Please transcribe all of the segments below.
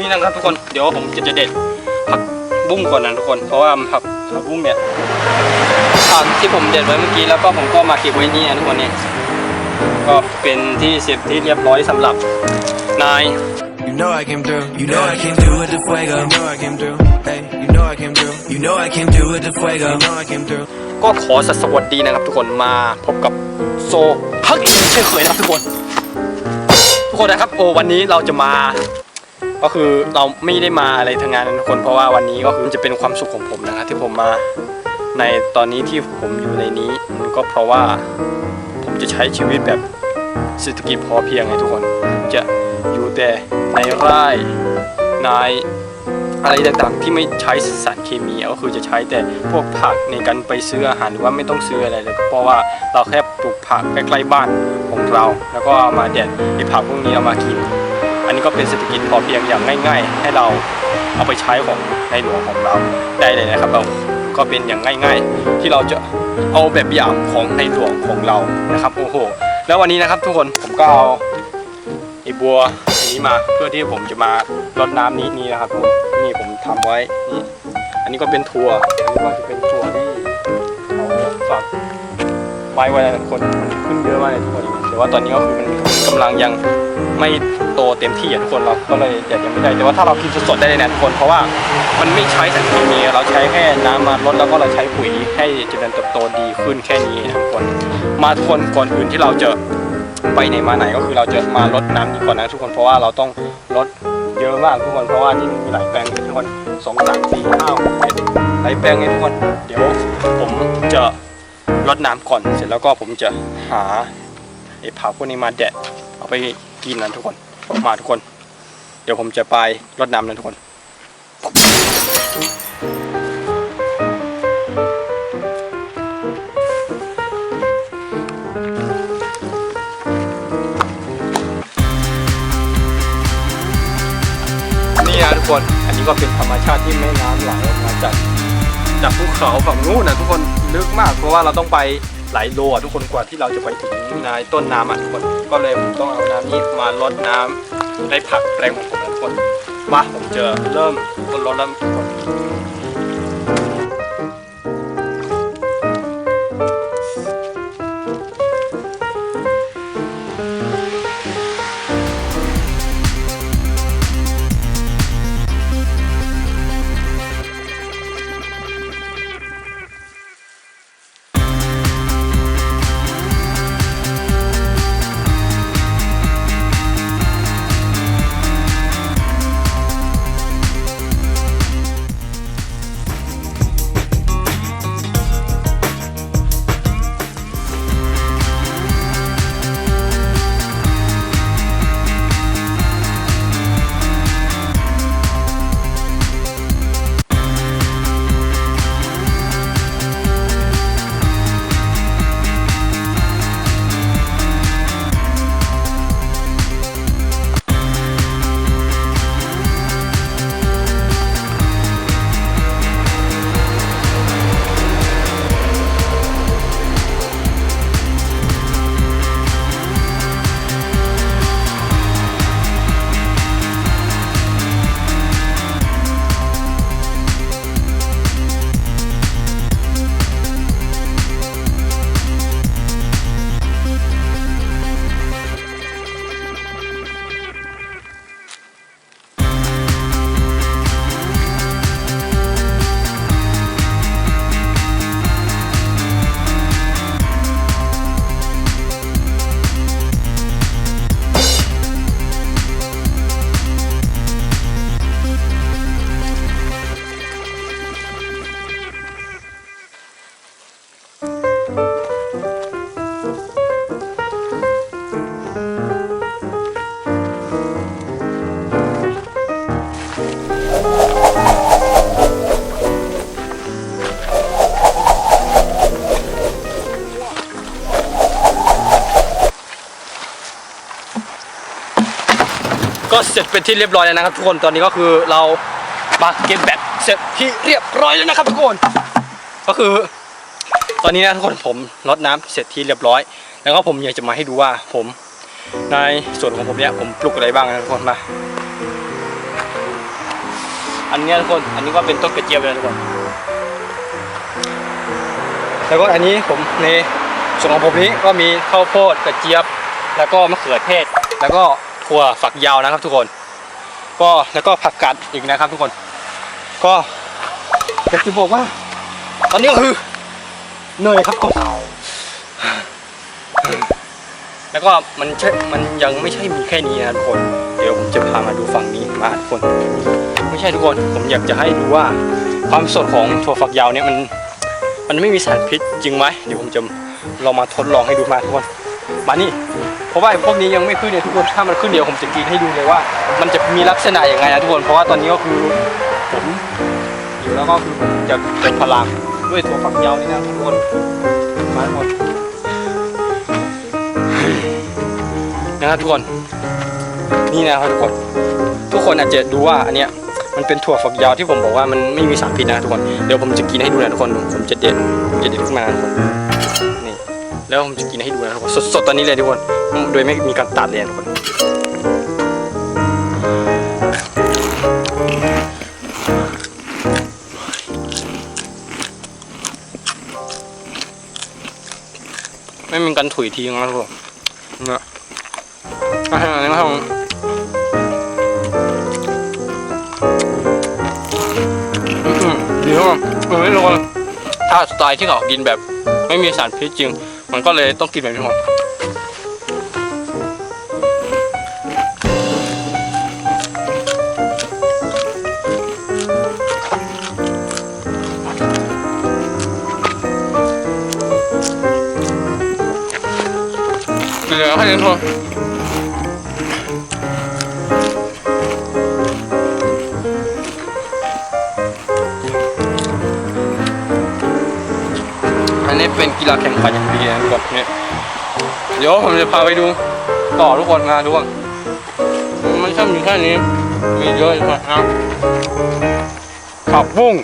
นี่นะครับทุกคนเดี๋ยวผมจะจะเด็ดผักบุ้งก่อนนะทุกคน เพราะว่าผักผักบุ้งเนี่ยผักที่ผมเด็ดไว้เมื่อกี้แล้วก็ผมก็มาเก็บไว้นี่นะทุกคนเนี่ยก็เป็นที่เสร็จที่เรียบร้อยสำหรับนาย You know I came through. You know I came through with the fuego. You know I came through. Hey, you know I came through. You know I came through with the fuego. You know I came through. ก็ขอสวัสดีนะครับทุกคนมาพบกับโซฮักอีกเช่นเคยนะครับทุกคน ทุกคนนะครับโอ้วันนี้เราจะมา ก็คือเราไม่ได้มาอะไรทางงานทุกคน เพราะว่าวันนี้ก็คือจะเป็นความสุขของผมนะครับที่ผมมาในตอนนี้ที่ผมอยู่ในนี้มันก็เพราะว่าผมจะใช้ชีวิตแบบเศรษฐกิจพอเพียงไงทุกคน จะอยู่แต่ในไร่ในอะไรต่างๆที่ไม่ใช้สารเคมีก็คือจะใช้แต่พวกผักในการไปซื้ออาหารหรือว่าไม่ต้องซื้ออะไรเลยเพราะว่าเราแค่ปลูกผักใกล้ๆบ้านของเรา แล้วก็เอามาแดดไอ้ผักพวกนี้เอามากิน อันนี้ก็เป็นเศรษฐกิจพอเพียงอย่างง่าย ๆ ให้เราเอาไปใช้ของในหลวงของเราได้เลยนะครับเราก็เป็นอย่างง่าย ๆ ที่เราจะเอาแบบอย่างของในหลวงของเรานะครับโอ้โหแล้ววันนี้นะครับทุกคนผมก็เอาไอ้บัวอันนี้มาเพื่อที่ผมจะมารดน้ำนี้นี่นะครับทุกคนนี่ผมทำไว้นี่อันนี้ก็เป็นถั่วอันนี้ก็จะเป็นถั่วที่เอาฝากไว้ไว้นะทุกคนมันขึ้นเยอะมากเลยทุกคนแต่ว่าตอนนี้ก็คือมันกำลังยังไม่ ตเต็มที่อะทุกคนเราก็เลยอยากยังไม่ได้แต่ว่าถ้าเรากินสดๆได้เลยนะทุกคนเพราะว่ามันไม่ใช้สารเคมีเราใช้แค่น้ำมาลดแล้วก็เราใช้ปุ๋ยให้เจริญเติบโตดีขึ้นแค่นี้นะทุกคน มาทุกคนก่อนอื่นที่เราจะไปไหนมาไหนก็คือเราจะมาลดน้ำดีก่อนนะทุกคนเพราะว่าเราต้องลดเยอะมากทุกคนเพราะว่านี่มีหลายแปลงเลยทุกคนสองสามสี่ห้าหกเจ็ดหลายแปลงเลยทุกคนเดี๋ยวผมจะลดน้ำก่อนเสร็จแล้วก็ผมจะหาไอ้ผักพวกนี้มาแดดเอาไปกินนะทุกคน มาทุกคน เดี๋ยวผมจะไปรดน้ำนะทุกคนนี่นะทุกคน อันนี้ก็เป็นธรรมชาติที่แม่น้ำไหลออกมาจากจากภูเขาฝั่งนู้นนะทุกคนลึกมากเพราะว่าเราต้องไป หลายโลอะทุกคนกว่าที่เราจะไปถึงนายต้นน้ำอะทุกคนก็เลยผมต้องเอาน้ำนี้มาลดน้ำในผักแปลงของผมนะทุกคนมาผมจะเริ่มคนรดแล้วทุกคน เสร็จเป็นที่เรียบร้อยแล้วนะครับทุกคนตอนนี้ก็คือเรามาเก็บแบตเสร็จที่เรียบร้อยแล้วนะครับทุกคน ก็คือ ตอนนี้นะทุกคนผมรดน้ำเสร็จที่เรียบร้อย แล้วก็ผมอยากจะมาให้ดูว่าผมในส่วนของผมเนี่ยผมปลูกอะไรบ้างนะทุกคนมา อันเนี้ยทุกคนอันนี้ก็เป็นต้นกระเจี๊ยบเลยทุกคน แล้วก็อันนี้ผมในส่วนของผมนี้ก็มีข้าวโพดกระเจี๊ยบ แล้วก็มะเขือเทศ แล้วก็ ถั่วฝักยาวนะครับทุกคน ก็แล้วก็ผักกาดอีกนะครับทุกคน ก็อยากจะบอกว่า ตอนนี้ก็คือเหนื่อยครับกคนแล้วก็มันใช่มันยังไม่ใช่มีแค่นี้นะทุกคน เดี๋ยวผมจะพามาดูฝั่งนี้มาทุกคน ไม่ใช่ทุกคน ผมอยากจะให้ดูว่าความสดของถั่วฝักยาวเนี่ยมัน มันไม่มีสารพิษจริงไหมเดี๋ยวผมจะลองมาทดลองให้ดูมาทุกคน มานี่ เพราะว่าพวกนี้ยังไม่ขึ้นเนี่ยทุกคนถ้ามันขึ้นเดี๋ยวผมจะกินให้ดูเลยว่า มันจะมีลักษณะยังไงนะทุกคน เพราะว่าตอนนี้ก็คือผมอยู่แล้วก็คือจะเป็นพลังด้วยถั่วฝักยาวนี่นะทุกคนมาทุกคนนะครับทุกคน นี่นะครับทุกคน ทุกคนอาจจะดูว่าอันเนี้ยมันเป็นถั่วฝักยาวที่ผมบอกว่ามันไม่มีสารพิษนะทุกคน เดี๋ยวผมจะกินให้ดูนะทุกคน ผมจะเด็ดผมจะเด็ดขึ้นมานะทุกคน แล้วผมจะกินให้ดูนะทุกคนสดๆตอนนี้เลยทุกคนโดยไม่มีการตัดเลยนทุกคนไม่มีการถุยทิ้งนะทุกคนนี่ยอาหารนี้ครับผมอืมดีครับผมไม่รู้ว่าถ้าสไตล์ที่เขากินแบบ ไม่มีสารพิษจริง มันก็เลยต้องกินแบบนี้ครับเหลือให้ทุกคน อันนี้เป็นกีฬาแข่งขันอย่างดีนะทุกคนเนี่ยเดี๋ยวผมจะพาไปดูต่อทุกคนมาดูว่ามันช่มีแค่นี้ มีเยอะมากนะผักบุ้ง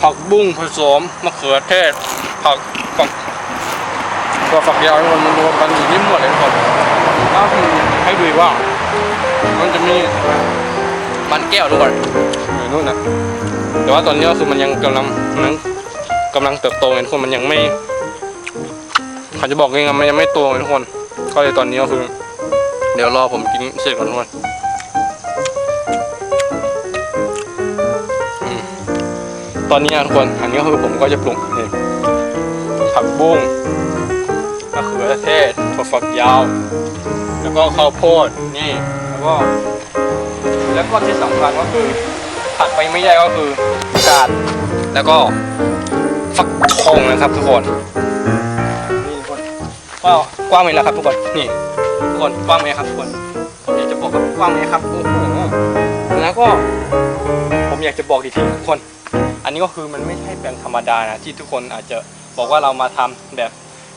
ผักบุ้งผสมมะเขือเทศผักฝักตัวฝักยาวทุกคนมันรวมกันอยู่ที่หมดเลยทุกคนแล้วคือให้ดูว่า มันจะมีมันแก้วทุกคนอยู่นู่นนะแต่ว่าตอนนี้ก็คือมันยังกำลังมัน กำลังเติบโตไงทุกคนมันยังไม่เขาจะบอกยังไงมันยังไม่โตไงทุกคน ก็เลยตอนนี้ก็คือ เดี๋ยวรอผมกินเสร็จก่อนทุกคนตอนนี้ทุกคนอันนี้ก็คือผมก็จะปรุงนี่ผักบุ้งมะเขือเทศถั่วฝักยาว แล้วก็ข้าวโพดนี่แล้วก็แล้วก็ที่สำคัญก็คือถัดไปไม่ได้ก็คือกาดแล้วก็ ฟักทองนะครับทุกคนนี่ทุกคนก็กว้างไหมล่ะครับทุกคนนี่ทุกคนกว้างไหมครับทุกคนผมอยากจะบอกครับกว้างไหมครับโอ้โหแล้วก็ผมอยากจะบอกอีกทีทุกคน อันนี้ก็คือมันไม่ใช่แปลงธรรมดานะที่ทุกคนอาจจะบอกว่าเรามาทำแบบ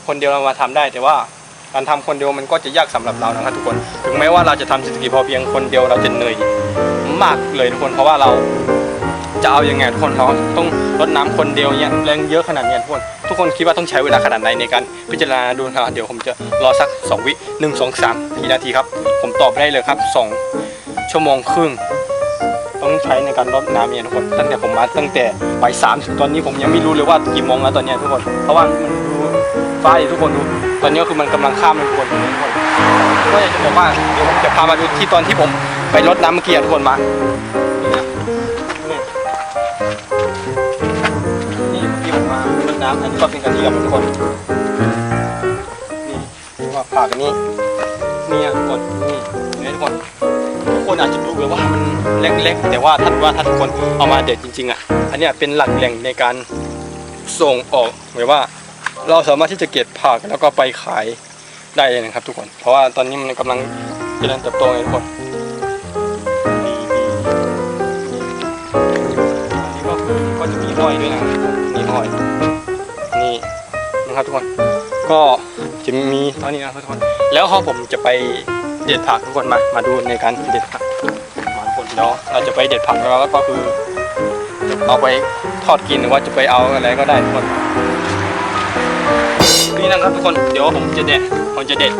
คนเดียวเรามาทำได้ แต่ว่าการทำคนเดียวมันก็จะยากสำหรับเรานะครับทุกคนถึงแม้ว่าเราจะทำเศรษฐกิจพอเพียงคนเดียวเราจะเหนื่อยมากเลยทุกคนเพราะว่าเรา จะเอายังไงทุกคนเราต้องรดน้ำคนเดียวเนี่ยแรงเยอะขนาดเนี้ยทุกคนทุกคนคิดว่าต้องใช้เวลาขนาดไหนในการพิจารณาดูนะครับเดี๋ยวผมจะรอสัก 2 วิ1 2 3กี่นาทีครับ ผมตอบได้เลยครับ 2 ชั่วโมงครึ่ง ต้องใช้ในการรดน้ำเนี่ยทุกคน ตั้งแต่ผมมาตั้งแต่บ่ายสามถึงตอนนี้ผมยังไม่รู้เลยว่ากี่โมงแล้วตอนเนี้ยทุกคน เพราะว่ามันดูฟ้าดิทุกคนดูตอนนี้ก็คือมันกำลังข้ามเลยทุกคนทุกคนก็อยากจะบอกว่าเดี๋ยวผมจะพามาดูที่ตอนที่ผมไปรดน้ำเมื่อกี้ทุกคนมา น้ำอันนี้ก็เป็นกระเทียมทุกคนนี่ว่าผ่ากันนี่นี่อะทุกคนนี่เห็นไหมทุกคนทุกคนอาจจะดูเลยว่ามันเล็กๆ แต่ว่าถ้านว่าถ้าทุกคนเอามาเด็ดจริงๆอะอันนี้เป็นหลักแหล่งในการส่งออกหมายว่า เราสามารถที่จะเก็บผักแล้วก็ไปขายได้เลยนะครับ ทุกคน เพราะว่าตอนนี้มันกำลังเจริญเติบโตไงทุกคน นะครับทุกคน ก็จะมีเท่านี้นะครับทุกคน แล้วพอผมจะไปเด็ดผักทุกคนมา มาดูในการเด็ดผักมาทุกคนเดี๋ยเราจะไปเด็ดผักแล้วก็คือเอาไปทอดกินหรือว่าจะไปเอาอะไรก็ได้ทุกคน นี่นะครับทุกคน เดี๋ยวผมจะเด็ด ผมจะเด็ด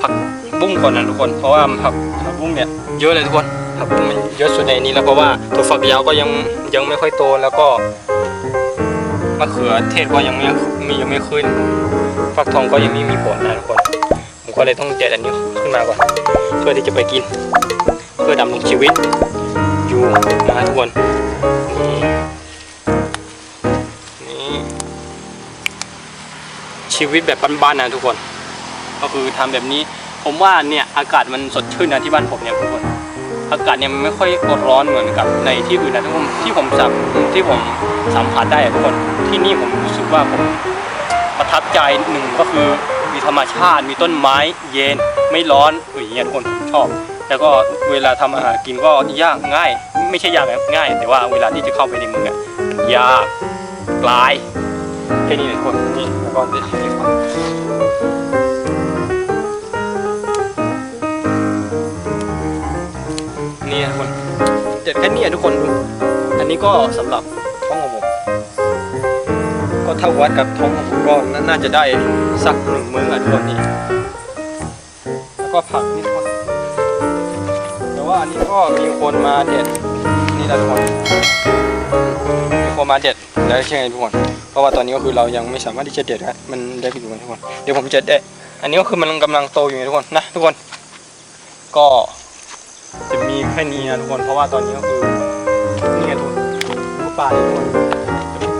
ผักบุ้งก่อนนะทุกคน เพราะว่าผักผักบุ้งเนี่ยเยอะเลยทุกคนผักบุ้งมันเยอะสุดในนี้แล้วเพราะว่าถั่วฝักยาวก็ยังยังไม่ค่อยโตแล้วก็ มะเขือเทศก็ยังไม่มียังไม่ขึ้น ฟักทองก็ยังไม่มีผลนะทุกคนผมก็เลยต้องเจ็ดอันนี้ขึ้นมาก่อน เพื่อที่จะไปกิน เพื่อดำรงชีวิตอยู่นะทุกคนนี่นี่ชีวิตแบบบ้านๆนะทุกคน ก็คือทำแบบนี้ ผมว่าเนี่ยอากาศมันสดชื่นนะที่บ้านผมเนี่ยทุกคน อากาศเนี่ยมันไม่ค่อยอดร้อนเหมือนกับในที่อื่นนะทุกคนที่ผมสัมที่ผมสัมผัสได้อะทุกคนที่นี่ผมรู้สึกว่าผมประทับใจหนึ่งก็คือมีธรรมชาติมีต้นไม้เย็นไม่ร้อนอย่างเงี้ยทุกคนผมชอบ แล้วก็เวลาทำอาหารกินก็ยากง่าย ไม่ใช่ยากนะง่าย แต่ว่าเวลาที่จะเข้าไปในเมืองอะยากกลายแค่นี้เลยทุกคนนี่แล้วก็เดี๋ยวให้ฟัง เด็ดแค่นี้อะทุกคนดู อันนี้ก็สำหรับท้องของผมก็เท่าวัดกับท้องของผมก็น่าน่าจะได้สักหนึ่งมื้ออะทุกคนนี่แล้วก็ผักนี่ทุกคนแต่ว่าอันนี้ก็มีคนมาเด็ดนี่นะทุกคนมีคนมาเด็ดแล้วใช่ไหมทุกคนเพราะว่าตอนนี้ก็คือเรายังไม่สามารถที่จะเด็ดอะมันเล็กอยู่นทุกคนเดี๋ยวผมจะได้อันนี้ก็คือมันกำลังโตอยู่ทุกคนนะทุกคน ก็ จะมีแค่นี้นะทุกคน เพราะว่าตอนนี้ก็คือนี่ไงทุกคนดูป่าเลยทุกคน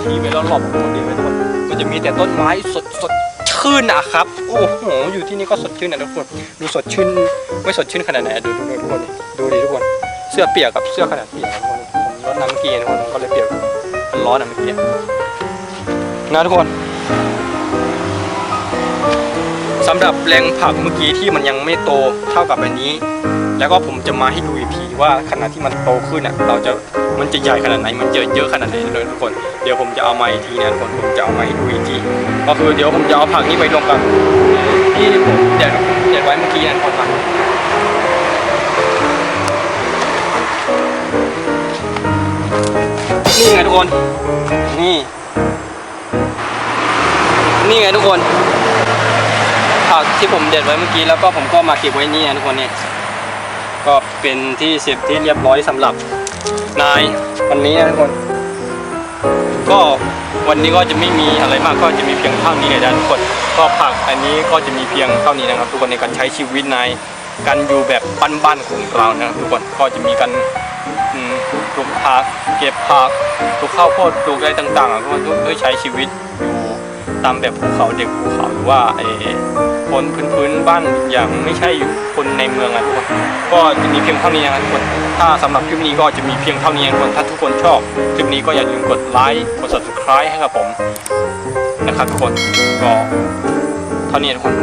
จะมีที่ไว้รอบๆหมดเลยนะทุกคนมันจะมีแต่ต้นไม้สดสดชื่นนะครับ โอ้โห อยู่ที่นี่ก็สดชื่นนะทุกคน ดูสดชื่น ไม่สดชื่นขนาดไหน ดูดูทุกคน ดูดิทุกคน เสื้อเปียกกับเสื้อขนาดเปียกทุกคนผมรดน้ำเมื่อกี้นะทุกคนก็เลยเปียกมันร้อนอะเมื่อกี้นะทุกคนสำหรับแปลงผักเมื่อกี้ที่มันยังไม่โตเท่ากับอันนี้ แล้วก็ผมจะมาให้ดูอีกทีว่าขณะที่มันโตขึ้นอะเราจะมันจะใหญ่ขนาดไหนมันเยอะเยอะขนาดไหนเลยทุกคนเดี๋ยวผมจะเอามาอีกทีนะทุกคนผมจะเอามาให้ดูอีกทีก็คือเดี๋ยวผมจะเอาผักนี้ไปรวมกับที่ผมเด็ดเด็ดไว้เมื่อกี้นะทุกคนนี่ไงทุกคน นี่ นี่ไงทุกคนผักที่ผมเด็ดไว้เมื่อกี้แล้วก็ผมก็มาเก็บไว้นี่นะทุกคนเนี่ย ก็เป็นที่เสร็จที่เรียบร้อยสำหรับนายวันนี้นะทุกคน ก็วันนี้ก็จะไม่มีอะไรมากก็จะมีเพียงเท่านี้เลยนะทุกคนก็ผักอันนี้ก็จะมีเพียงเท่านี้นะครับ ทุกคนในการใช้ชีวิตในการอยู่แบบบ้านๆของเรานะทุกคนก็จะมีการปลูกผักเก็บผักปลูกข้าวโพดปลูกอะไรต่างๆทุกคนเพื่อใช้ชีวิตอยู่ตามแบบภูเขาเด็กภูเขาหรือว่าไอ คนพื้นๆบ้านอย่างไม่ใช่อยู่คนในเมืองอะทุกคนก็จะมีเพียงเท่านี้นะครับทุกคนถ้าสำหรับคลิปนี้ก็จะมีเพียงเท่านี้นะทุกคนถ้าทุกคนชอบคลิปนี้ก็อย่าลืมกดไลค์กด subscribe ให้กับผมนะครับทุกคนก็เท่านี้นะทุกคน